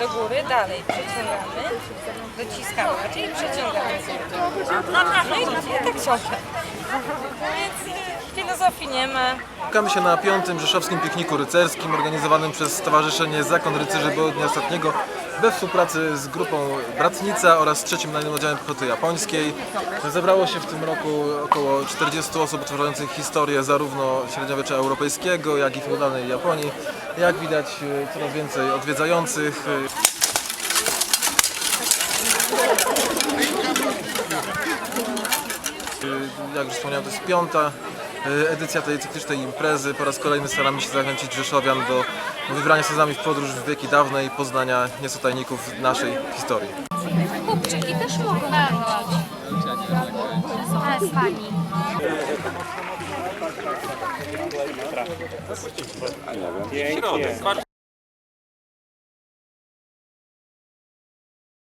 do góry, dalej przeciągamy, dociskamy, czyli przeciągamy. No i tak ciągle. Y, ma. Spotkamy się na piątym rzeszowskim pikniku rycerskim organizowanym przez Stowarzyszenie Zakon Rycerzy Południa Ostatniego we współpracy z grupą Bratnica oraz trzecim najmniejszym oddziałem piechoty japońskiej. Zebrało się w tym roku około 40 osób tworzących historię zarówno średniowiecza europejskiego, jak i feudalnej Japonii. Jak widać coraz więcej odwiedzających. Jak już wspomniałem, to jest piąta edycja tej cyklistycznej imprezy. Po raz kolejny staramy się zachęcić Rzeszowian do wybrania się z nami w podróż w wieki dawne i poznania niecotajników naszej historii. Chłopczyki też mogą. Ale z pani.